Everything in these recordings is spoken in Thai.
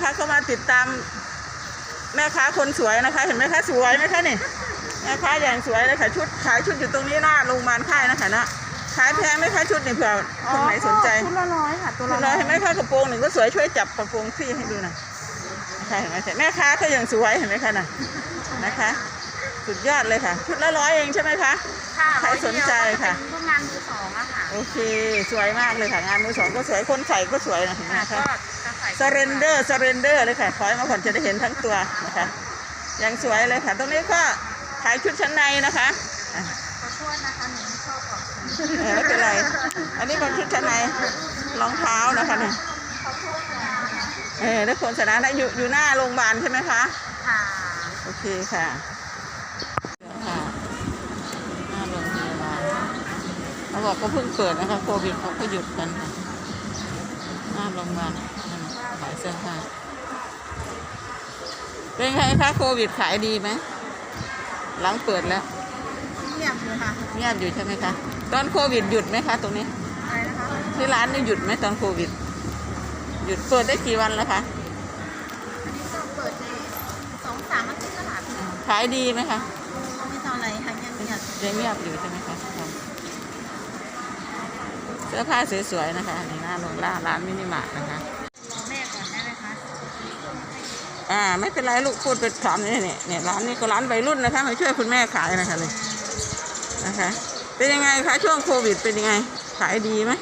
นะคะเข้ามาติดตามแม่ค้าคนสวยนะคะ เห็นไหมคะสวยไหมคะนี่แม่ค้าอย่างสวยเลยค่ะชุดขายชุดอยู่ตรงนี้หน้าโรงพยาบาลค่ายนะคะนะขายแพงไหมคะชุดนี่เผื่อคนไหนสนใจชุดละร้อยค่ะตัวคุละณร้เราอยเห็นไหมคะกระโปรงหนึ่งก็สวยช่วยจับกระโปรงพี่ให้ดูหน่อยนะคะเห็นไหมแม่ค้าก็ยังสวยเห็นไหมคะน่ะนะคะ สุดยอดเลยค่ะ ชุดละร้อยเองใช่ไหมคะค่ะใครสนใจค่ะเป็นพวกงานมือสองอะค่ะโอเค สวยมากเลยค่ะงานมือสองก็สวยคนใส่ก็สวยนะเห็นไหมค่ะคะก็จะใส่สเรนเดอร์สเรนเดอร์เลยค่ะขอให้มาผ่อนจะได้เห็นทั้งตัวนะคะยังสวยเลยค่ะ ตรงนี้ก็ขายชุดชั้นในนะคะอะขอโทษนะคะหนูไม่ชอบออกสีเออไม่เป็นไร อันนี้เป็นชุดชั้นในรองเท้านะคะเนี่ยขอโทษค่ะเออได้คนชนะนะอยู่อยู่หน้าโรงพยาบาลใช่ไหมคะ ค่ะ โอเคค่ะค่ะหน้าโรงพยาบาลเขาบอกก็เพิ่งเปิดนะคะโควิดเขาก็หยุดกันค่ะหน้าโรงพยาบาลนั่น ขายเสื้อผ้าเป็นไงคะโควิดขายดีไหมหลังเปิดแล้วเงียบเลยค่ะเงียบอยู่ใช่ไหมคะตอนโควิดหยุดไหมคะตรงนี้อะไรนะคะที่ร้านนี่หยุดไหมตอนโควิด หยุดเปิดได้กี่วันแล้วคะอันนี้ก็เปิดในสองสามอาทิตย์ตลาดเนี่ยขายดีไหมคะไม่เท่าไหร่ค่ะยังเงียบยังเงียบอยู่ใช่ไหมคะค่ะเสื้อผ้าสวยๆนะคะในหน้าโรงร้านร้านมินิมาร์ทนะคะ รอแม่ก่อนได้ไหมคะ อ่าไม่เป็นไรลูกพูดไปถามนี่เนี่ยเนี่ยร้านนี้ก็ร้านวัยรุ่นนะคะมาช่วยคุณแม่ขายนะคะเลยนะคะ เป็นยังไงคะช่วงโควิดเป็นยังไง ขายดีไหม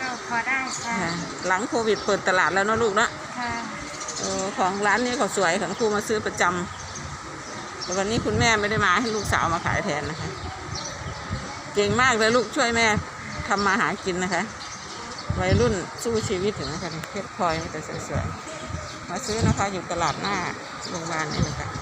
ก็พอได้ค่ะค่ะหลังโควิดเปิดตลาดแล้วเนอะลูกเนอะค่ะเออของร้านนี้ก็สวยของครูมาซื้อประจำแต่วันนี้คุณแม่ไม่ได้มาให้ลูกสาวมาขายแทนนะคะ เก่งมากเลยลูกช่วยแม่ทำมาหากินนะคะ วัยรุ่นสู้ชีวิตถึงนะคะเพชรพลอยนี่แต่สวยๆ มาซื้อนะคะ อยู่ตลาดหน้าโรงพยาบาลนี่เลยค่ะ